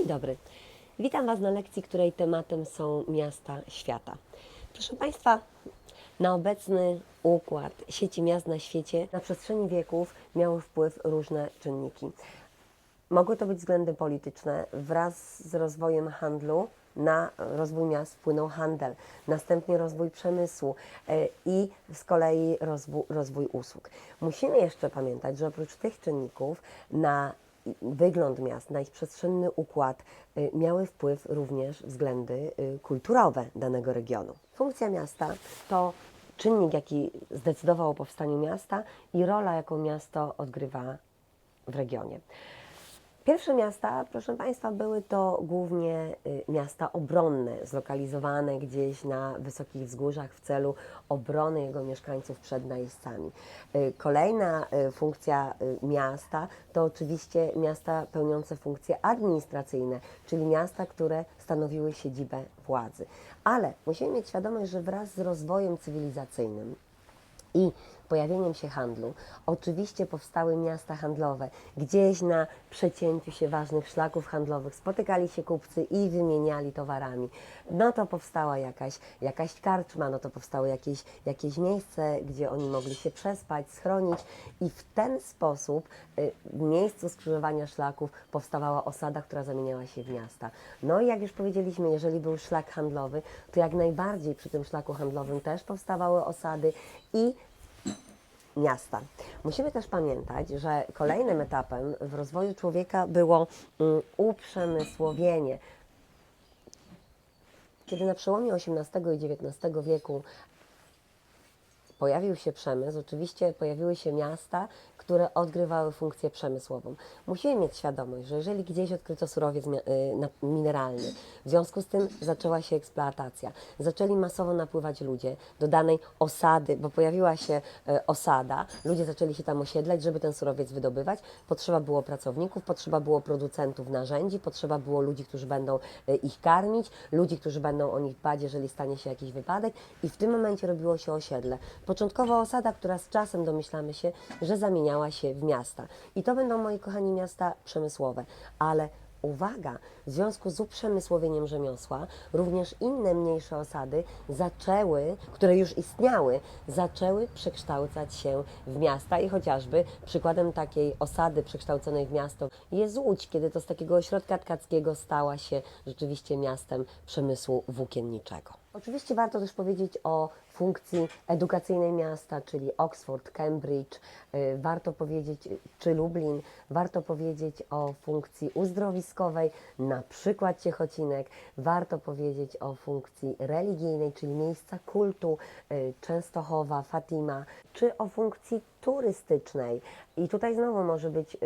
Dzień dobry. Witam Was na lekcji, której tematem są miasta świata. Proszę Państwa, na obecny układ sieci miast na świecie na przestrzeni wieków miały wpływ różne czynniki. Mogły to być względy polityczne. Wraz z rozwojem handlu na rozwój miast wpłynął handel, następnie rozwój przemysłu e, i z kolei rozwój, rozwój usług. Musimy jeszcze pamiętać, że oprócz tych czynników na wygląd miast, na ich przestrzenny układ y, miały wpływ również względy y, kulturowe danego regionu. Funkcja miasta to czynnik, jaki zdecydował o powstaniu miasta i rola, jaką miasto odgrywa w regionie. Pierwsze miasta, proszę Państwa, były to głównie y, miasta obronne, zlokalizowane gdzieś na wysokich wzgórzach w celu obrony jego mieszkańców przed najeźdźcami. Y, Kolejna y, funkcja miasta to oczywiście miasta pełniące funkcje administracyjne, czyli miasta, które stanowiły siedzibę władzy. Ale musimy mieć świadomość, że wraz z rozwojem cywilizacyjnym i pojawieniem się handlu, oczywiście powstały miasta handlowe. Gdzieś na przecięciu się ważnych szlaków handlowych spotykali się kupcy i wymieniali towarami. No to powstała jakaś, jakaś karczma, no to powstało jakieś, jakieś miejsce, gdzie oni mogli się przespać, schronić i w ten sposób y, w miejscu skrzyżowania szlaków powstawała osada, która zamieniała się w miasta. No i jak już powiedzieliśmy, jeżeli był szlak handlowy, to jak najbardziej przy tym szlaku handlowym też powstawały osady i miasta. Musimy też pamiętać, że kolejnym etapem w rozwoju człowieka było mm, uprzemysłowienie. Kiedy na przełomie XVIII i XIX wieku pojawił się przemysł, oczywiście pojawiły się miasta, które odgrywały funkcję przemysłową. Musimy mieć świadomość, że jeżeli gdzieś odkryto surowiec y, mineralny, w związku z tym zaczęła się eksploatacja, zaczęli masowo napływać ludzie do danej osady, bo pojawiła się y, osada, ludzie zaczęli się tam osiedlać, żeby ten surowiec wydobywać, potrzeba było pracowników, potrzeba było producentów narzędzi, potrzeba było ludzi, którzy będą y, ich karmić, ludzi, którzy będą o nich dbać, jeżeli stanie się jakiś wypadek i w tym momencie robiło się osiedle. Początkowa osada, która z czasem domyślamy się, że zamieniała się w miasta. I to będą, moi kochani, miasta przemysłowe. Ale uwaga, w związku z uprzemysłowieniem rzemiosła, również inne mniejsze osady zaczęły, które już istniały, zaczęły przekształcać się w miasta i chociażby przykładem takiej osady przekształconej w miasto jest Łódź, kiedy to z takiego ośrodka tkackiego stała się rzeczywiście miastem przemysłu włókienniczego. Oczywiście warto też powiedzieć o funkcji edukacyjnej miasta, czyli Oxford, Cambridge, y, warto powiedzieć, y, czy Lublin, warto powiedzieć o funkcji uzdrowiskowej, na przykład Ciechocinek, warto powiedzieć o funkcji religijnej, czyli miejsca kultu, y, Częstochowa, Fatima, czy o funkcji turystycznej. I tutaj znowu może być y,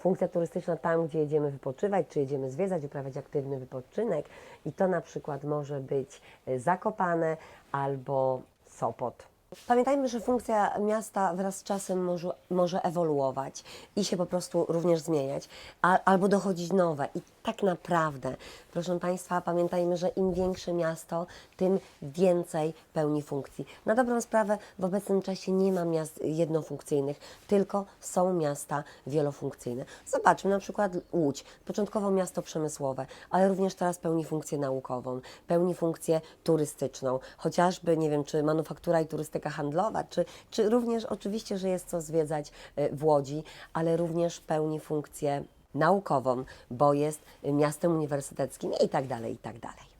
funkcja turystyczna tam, gdzie jedziemy wypoczywać, czy jedziemy zwiedzać, uprawiać aktywny wypoczynek i to na przykład może być y, Zakopane albo Sopot. Pamiętajmy, że funkcja miasta wraz z czasem może, może ewoluować i się po prostu również zmieniać, a, albo dochodzić nowe. I tak naprawdę, proszę Państwa, pamiętajmy, że im większe miasto, tym więcej pełni funkcji. Na dobrą sprawę w obecnym czasie nie ma miast jednofunkcyjnych, tylko są miasta wielofunkcyjne. Zobaczmy na przykład Łódź, początkowo miasto przemysłowe, ale również teraz pełni funkcję naukową, pełni funkcję turystyczną, chociażby, nie wiem, czy manufaktura i turystyka handlowa, czy, czy również oczywiście, że jest co zwiedzać y, w Łodzi, ale również pełni funkcję naukową, bo jest miastem uniwersyteckim i tak dalej, i tak dalej.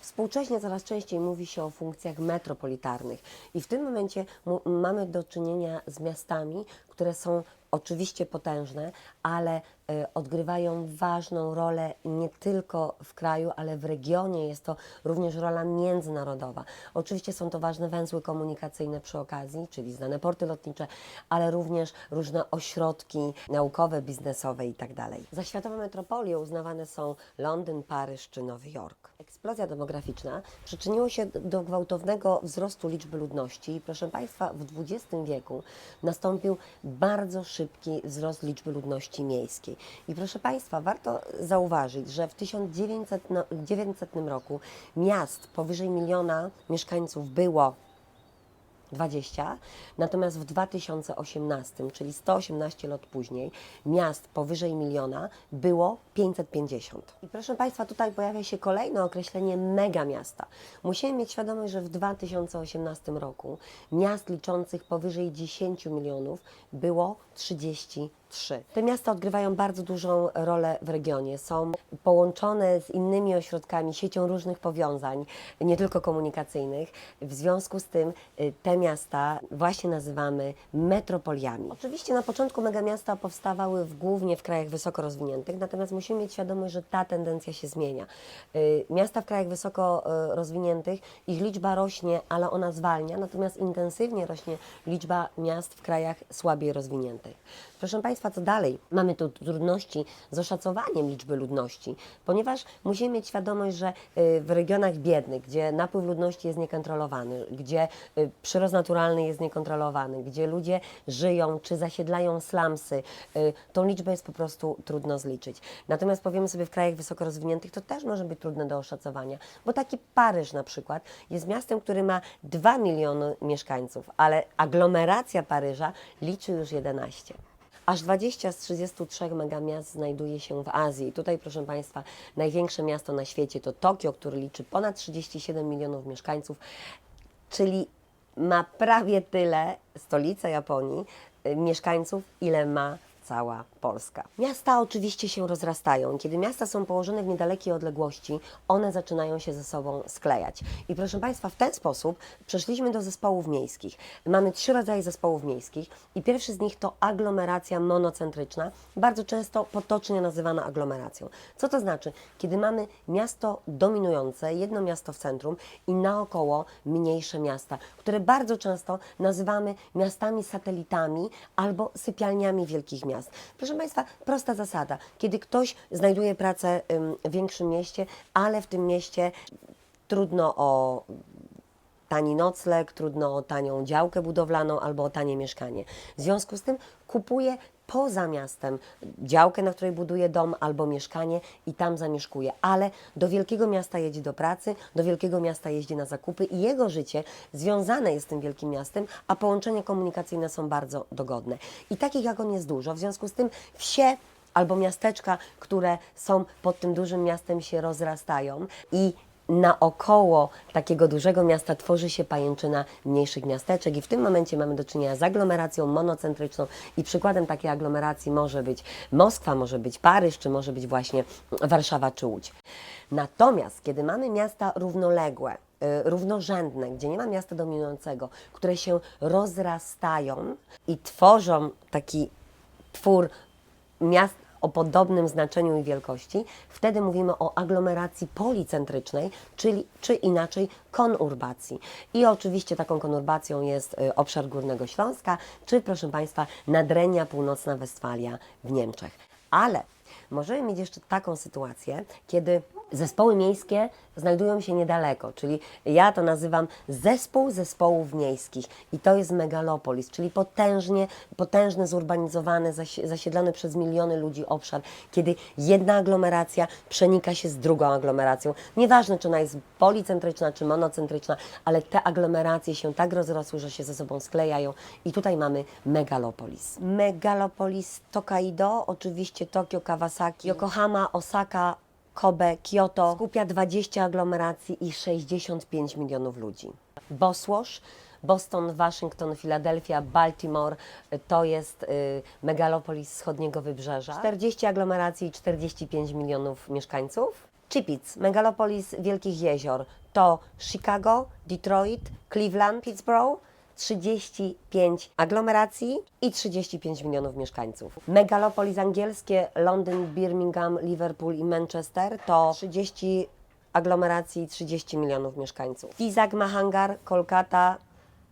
Współcześnie coraz częściej mówi się o funkcjach metropolitarnych i w tym momencie mamy do czynienia z miastami, które są oczywiście potężne, ale y, odgrywają ważną rolę nie tylko w kraju, ale w regionie. Jest to również rola międzynarodowa. Oczywiście są to ważne węzły komunikacyjne przy okazji, czyli znane porty lotnicze, ale również różne ośrodki naukowe, biznesowe itd. Za światową metropolię uznawane są Londyn, Paryż czy Nowy Jork. Eksplozja demograficzna przyczyniła się do gwałtownego wzrostu liczby ludności i proszę Państwa, w XX wieku nastąpił bardzo szybki wzrost liczby ludności miejskiej. I proszę Państwa, warto zauważyć, że w 1900, no, 900 roku miast powyżej miliona mieszkańców było 20, natomiast w 2018, czyli 118 lat później, miast powyżej miliona było 550. I proszę Państwa, tutaj pojawia się kolejne określenie megamiasta. Musimy mieć świadomość, że w 2018 roku miast liczących powyżej 10 milionów było 33. Te miasta odgrywają bardzo dużą rolę w regionie. Są połączone z innymi ośrodkami, siecią różnych powiązań, nie tylko komunikacyjnych. W związku z tym y, te miasta właśnie nazywamy metropoliami. Oczywiście na początku megamiasta powstawały w, głównie w krajach wysoko rozwiniętych, natomiast musimy mieć świadomość, że ta tendencja się zmienia. Y, Miasta w krajach wysoko y, rozwiniętych, ich liczba rośnie, ale ona zwalnia, natomiast intensywnie rośnie liczba miast w krajach słabiej rozwiniętych. Proszę Państwa, co dalej? Mamy tu trudności z oszacowaniem liczby ludności, ponieważ musimy mieć świadomość, że y, w regionach biednych, gdzie napływ ludności jest niekontrolowany, gdzie y, przyrost naturalny jest niekontrolowany, gdzie ludzie żyją czy zasiedlają slumsy, y, tą liczbę jest po prostu trudno zliczyć. Natomiast powiemy sobie w krajach wysoko rozwiniętych, to też może być trudne do oszacowania, bo taki Paryż na przykład jest miastem, który ma 2 miliony mieszkańców, ale aglomeracja Paryża liczy już 11. Aż 20 z 33 megamiast znajduje się w Azji. Tutaj, proszę Państwa, największe miasto na świecie to Tokio, które liczy ponad 37 milionów mieszkańców, czyli ma prawie tyle, stolica Japonii, y, mieszkańców, ile ma cała Polska. Miasta oczywiście się rozrastają. Kiedy miasta są położone w niedalekiej odległości, one zaczynają się ze sobą sklejać. I proszę Państwa, w ten sposób przeszliśmy do zespołów miejskich. Mamy trzy rodzaje zespołów miejskich i pierwszy z nich to aglomeracja monocentryczna, bardzo często potocznie nazywana aglomeracją. Co to znaczy? Kiedy mamy miasto dominujące, jedno miasto w centrum i naokoło mniejsze miasta, które bardzo często nazywamy miastami satelitami albo sypialniami wielkich miast. Proszę Państwa, prosta zasada. Kiedy ktoś znajduje pracę w większym mieście, ale w tym mieście trudno o tani nocleg, trudno o tanią działkę budowlaną albo o tanie mieszkanie. W związku z tym kupuje poza miastem działkę, na której buduje dom albo mieszkanie i tam zamieszkuje, ale do wielkiego miasta jedzie do pracy, do wielkiego miasta jeździ na zakupy i jego życie związane jest z tym wielkim miastem, a połączenia komunikacyjne są bardzo dogodne. I takich jak on jest dużo, w związku z tym wsie albo miasteczka, które są pod tym dużym miastem się rozrastają i naokoło takiego dużego miasta tworzy się pajęczyna mniejszych miasteczek i w tym momencie mamy do czynienia z aglomeracją monocentryczną i przykładem takiej aglomeracji może być Moskwa, może być Paryż, czy może być właśnie Warszawa czy Łódź. Natomiast kiedy mamy miasta równoległe, y, równorzędne, gdzie nie ma miasta dominującego, które się rozrastają i tworzą taki twór miast o podobnym znaczeniu i wielkości, wtedy mówimy o aglomeracji policentrycznej, czyli czy inaczej konurbacji. I oczywiście taką konurbacją jest y, obszar Górnego Śląska, czy proszę Państwa Nadrenia Północna Westfalia w Niemczech. Ale możemy mieć jeszcze taką sytuację, kiedy zespoły miejskie znajdują się niedaleko, czyli ja to nazywam zespół zespołów miejskich i to jest megalopolis, czyli potężnie, potężny, zurbanizowany, zasi- zasiedlony przez miliony ludzi obszar, kiedy jedna aglomeracja przenika się z drugą aglomeracją. Nieważne, czy ona jest policentryczna, czy monocentryczna, ale te aglomeracje się tak rozrosły, że się ze sobą sklejają i tutaj mamy megalopolis. Megalopolis Tokaido, oczywiście Tokio, Kawasaki, Yokohama, Osaka, Kobe, Kyoto skupia 20 aglomeracji i 65 milionów ludzi. Bosworth, Boston, Waszyngton, Filadelfia, Baltimore to jest y, megalopolis wschodniego wybrzeża. 40 aglomeracji i 45 milionów mieszkańców. Chipic, megalopolis Wielkich Jezior to Chicago, Detroit, Cleveland, Pittsburgh. 35 aglomeracji i 35 milionów mieszkańców. Megalopolis angielskie Londyn, Birmingham, Liverpool i Manchester to 30 aglomeracji i 30 milionów mieszkańców. Vizag, Mahangar, Kolkata,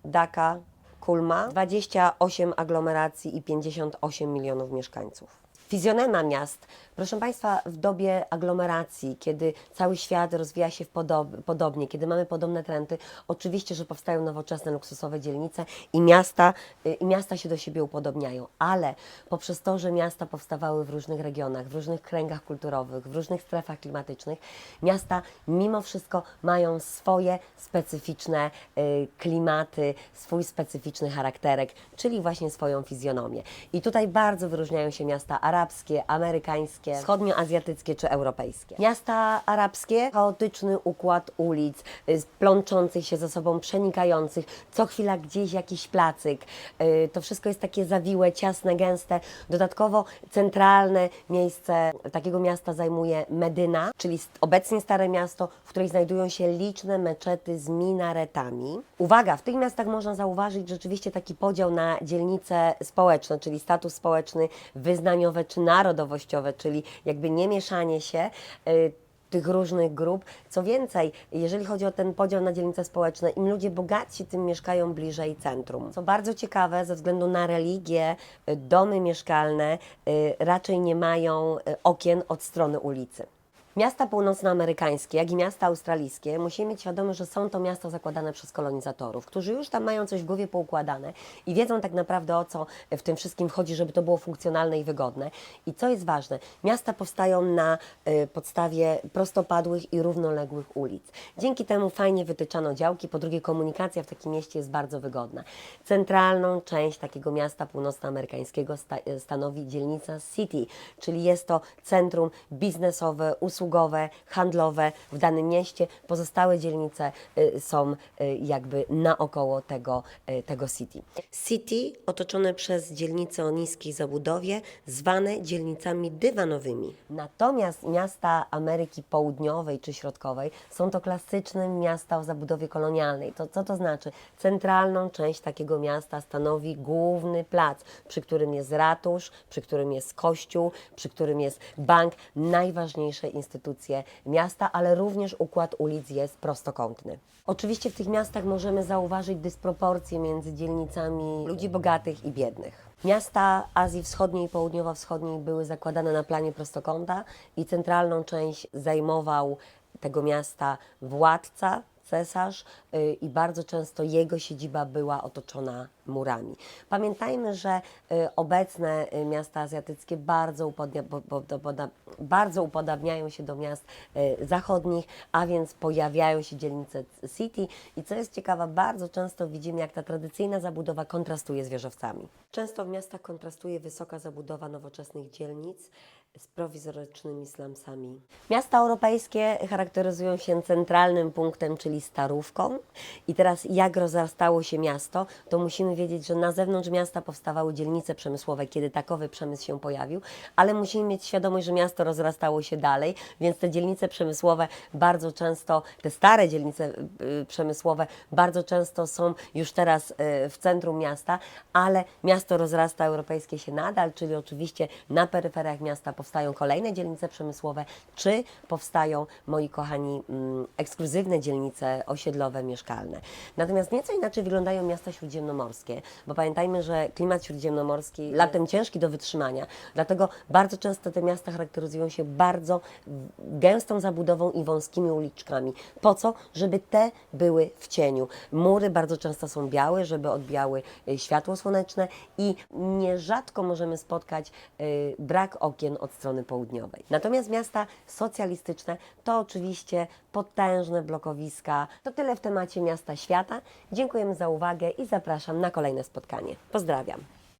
Dhaka, Kulma 28 aglomeracji i 58 milionów mieszkańców. Fizjonema miast. Proszę Państwa, w dobie aglomeracji, kiedy cały świat rozwija się podob- podobnie, kiedy mamy podobne trendy, oczywiście, że powstają nowoczesne, luksusowe dzielnice i miasta, y, i miasta się do siebie upodobniają, ale poprzez to, że miasta powstawały w różnych regionach, w różnych kręgach kulturowych, w różnych strefach klimatycznych, miasta mimo wszystko mają swoje specyficzne y, klimaty, swój specyficzny charakterek, czyli właśnie swoją fizjonomię. I tutaj bardzo wyróżniają się miasta arabskie, amerykańskie, wschodnioazjatyckie czy europejskie. Miasta arabskie, chaotyczny układ ulic, y, plączących się ze sobą, przenikających, co chwila gdzieś jakiś placyk. Y, To wszystko jest takie zawiłe, ciasne, gęste. Dodatkowo centralne miejsce takiego miasta zajmuje Medyna, czyli obecnie Stare Miasto, w której znajdują się liczne meczety z minaretami. Uwaga, w tych miastach można zauważyć rzeczywiście taki podział na dzielnice społeczne, czyli status społeczny, wyznaniowe czy narodowościowe, czyli jakby nie mieszanie się. y, tych różnych grup. Co więcej, jeżeli chodzi o ten podział na dzielnice społeczne, im ludzie bogatsi, tym mieszkają bliżej centrum. Co bardzo ciekawe, ze względu na religię, y, domy mieszkalne y, raczej nie mają okien od strony ulicy. Miasta północnoamerykańskie, jak i miasta australijskie, musimy mieć świadomość, że są to miasta zakładane przez kolonizatorów, którzy już tam mają coś w głowie poukładane i wiedzą tak naprawdę o co w tym wszystkim chodzi, żeby to było funkcjonalne i wygodne. I co jest ważne, miasta powstają na y, podstawie prostopadłych i równoległych ulic. Dzięki temu fajnie wytyczano działki, po drugie komunikacja w takim mieście jest bardzo wygodna. Centralną część takiego miasta północnoamerykańskiego sta, y, stanowi dzielnica City, czyli jest to centrum biznesowe, usługowe, handlowe w danym mieście. Pozostałe dzielnice y, są y, jakby naokoło tego, y, tego city. City otoczone przez dzielnice o niskiej zabudowie, zwane dzielnicami dywanowymi. Natomiast miasta Ameryki Południowej czy Środkowej są to klasyczne miasta o zabudowie kolonialnej. To co to znaczy? Centralną część takiego miasta stanowi główny plac, przy którym jest ratusz, przy którym jest kościół, przy którym jest bank, najważniejsze instytucje miasta, ale również układ ulic jest prostokątny. Oczywiście w tych miastach możemy zauważyć dysproporcje między dzielnicami ludzi bogatych i biednych. Miasta Azji Wschodniej i Południowo-Wschodniej były zakładane na planie prostokąta i centralną część zajmował tego miasta władca, cesarz y, i bardzo często jego siedziba była otoczona murami. Pamiętajmy, że y, obecne y, miasta azjatyckie bardzo, bardzo upodabniają się do miast zachodnich, a więc pojawiają się dzielnice city i co jest ciekawe, bardzo często widzimy, jak ta tradycyjna zabudowa kontrastuje z wieżowcami. Często w miastach kontrastuje wysoka zabudowa nowoczesnych dzielnic z prowizorycznymi slumsami. Miasta europejskie charakteryzują się centralnym punktem, czyli starówką. I teraz jak rozrastało się miasto, to musimy wiedzieć, że na zewnątrz miasta powstawały dzielnice przemysłowe, kiedy takowy przemysł się pojawił, ale musimy mieć świadomość, że miasto rozrastało się dalej, więc te dzielnice przemysłowe bardzo często, te stare dzielnice y, przemysłowe bardzo często są już teraz y, w centrum miasta, ale miasto rozrasta europejskie się nadal, czyli oczywiście na peryferiach miasta powstają kolejne dzielnice przemysłowe, czy powstają, moi kochani, mm, ekskluzywne dzielnice osiedlowe, mieszkalne. Natomiast nieco inaczej wyglądają miasta śródziemnomorskie, bo pamiętajmy, że klimat śródziemnomorski latem ciężki do wytrzymania, dlatego bardzo często te miasta charakteryzują się bardzo gęstą zabudową i wąskimi uliczkami. Po co? Żeby te były w cieniu. Mury bardzo często są białe, żeby odbijały y, światło słoneczne i nierzadko możemy spotkać y, brak okien od strony południowej. Natomiast miasta socjalistyczne to oczywiście potężne blokowiska. To tyle w temacie miasta świata. Dziękujemy za uwagę i zapraszam na kolejne spotkanie. Pozdrawiam.